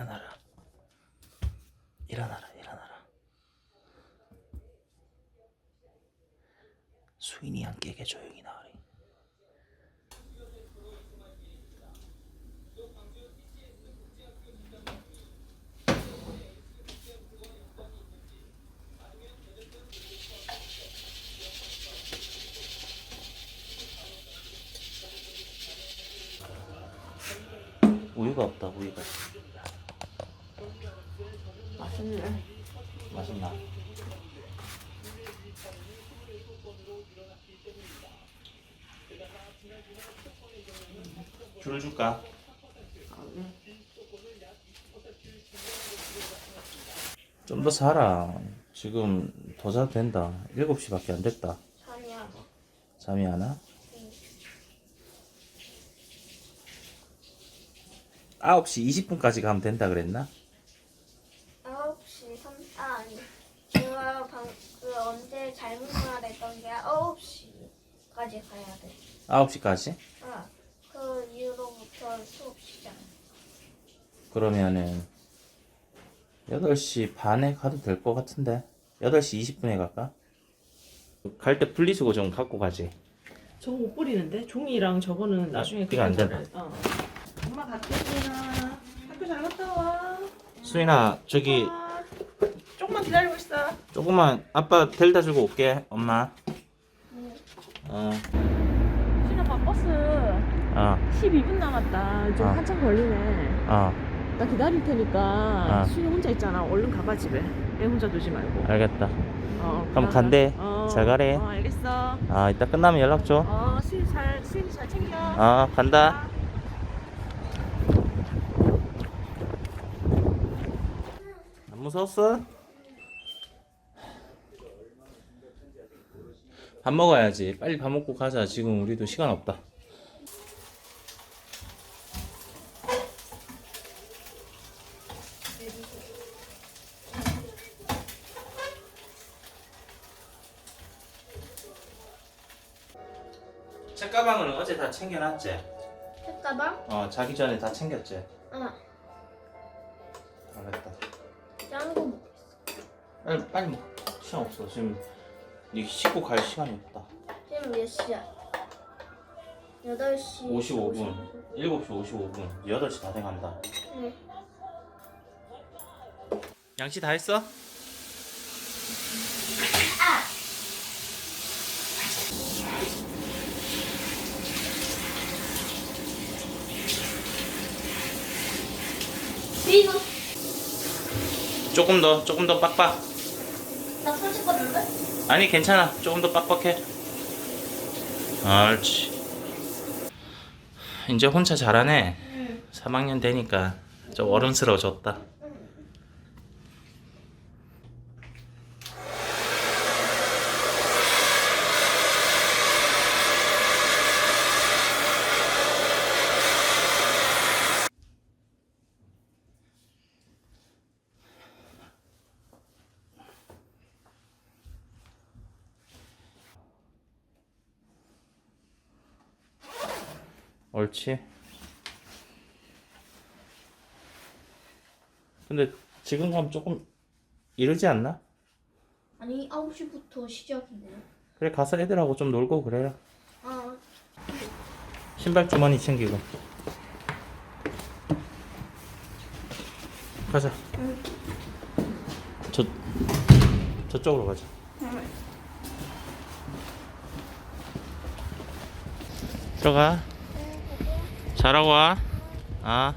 일어나라. 일어나라, 일어나라. 수인이 안 깨게 조용히 나으리. 우유가 없다, 우유가. 맛있네. 맛있나? 줄 줄까? 좀더 살아. 지금 더 자도 된다. 7시밖에 안 됐다. 사냐. 잠이 안 와? 9시 20분까지 가면 된다 그랬나? 9시 3, 아, 아니. 제가 방, 그 언제 잘못 말했던 게 9시까지 가야 돼. 9시까지? 아, 그 이후로부터 수업 시작. 그러면은 8시 반에 가도 될 것 같은데 8시 20분에 갈까? 갈 때 분리수거 좀 갖고 가지 저거 못 뿌리는데? 종이랑 저거는 나중에 이거 안 그냥 된다. 어. 엄마 갈게 수인아 학교 잘 갔다 와 수인아 저기 아, 조금만 기다리고 있어. 조금만 아빠 데려다 주고 올게 엄마. 어, 수인아 봐 버스. 어, 12분 남았다. 좀 어. 한참 걸리네. 어. 나 기다릴 테니까 아. 수인이 혼자 있잖아. 얼른 가봐 집에. 애 혼자 두지 말고. 알겠다. 어, 그럼 가. 간대. 어, 잘 가래. 어 알겠어. 아 이따 끝나면 연락 줘. 어 수인 잘 수인이 잘 챙겨. 아, 간다. 안 무서웠어? 밥 먹어야지. 빨리 밥 먹고 가자. 지금 우리도 시간 없다. 책가방은 어제 다 챙겨놨지? 책가방? 어, 자기 전에 다 챙겼지? 어, 알겠다. 짱구 먹 빨리, 빨리 먹. 시간 없어. 지금 니 씻고 갈 시간이 없다. 지금 몇 시야? 8시 55분. 7시 55분. 8시 다 돼간다. 네. 양치 다 했어? 비누. 조금 더, 조금 더 빡빡. 아니, 괜찮아. 조금 더 빡빡해. 옳지. 이제 혼자 잘하네. 응. 3학년 되니까 좀 어른스러워졌다. 옳지. 근데 지금 가면 조금 이르지 않나? 아니 9시부터 시작이네. 그래 가서 애들하고 좀 놀고 그래라. 어, 신발 주머니 챙기고. 가자. 응. 저 저쪽으로 가자. 들어가. 잘하고 와. 아.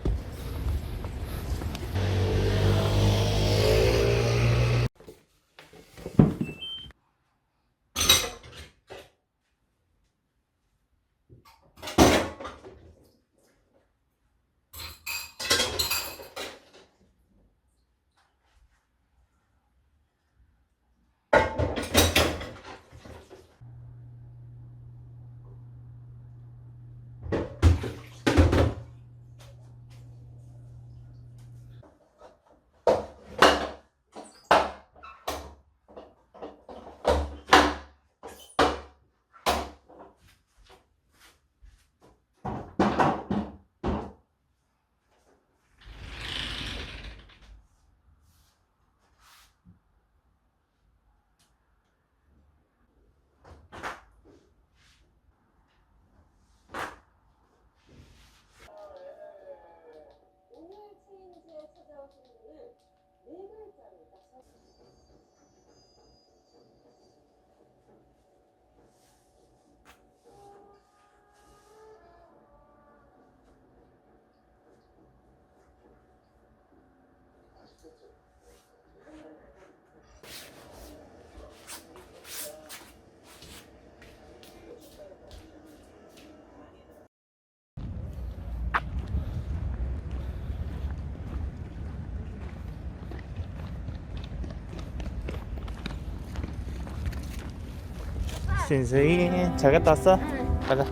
신수이 잘 갔다 왔어? 응. 가자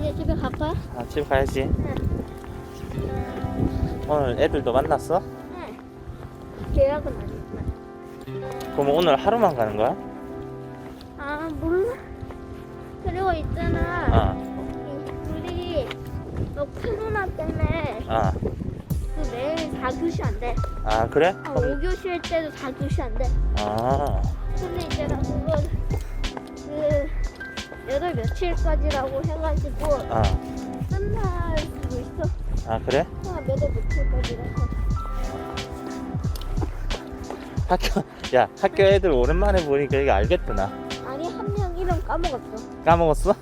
이제 집에 갈 거야? 아, 집 가야지 응. 오늘 애들도 만났어? 응. 계약은 안 했구나. 그럼 오늘 하루만 가는 거야? 아 몰라. 그리고 있잖아. 아, 우리 너 코로나 때문에 아, 그 매일 4교시 안 돼. 아 그래? 아, 그럼- 5교시 때도 4교시 안 돼. 아, 며칠까지라고 해가지고 아, 끝날 수도 있어. 아 그래? 아, 몇월 며칠까지라서. 학교, 야 학교 애들 오랜만에 보니까 이게 알겠구나. 아니 한 명 이름 까먹었어. 까먹었어? 어.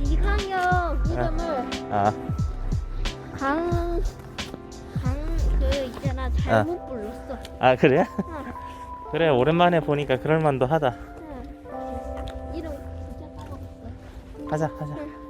이강혁 이름을 아, 강, 강, 그 있잖아, 잘못 불렀어. 아 그래? 응, 그래 오랜만에 보니까 그럴만도 하다. 가자, 가자. 응.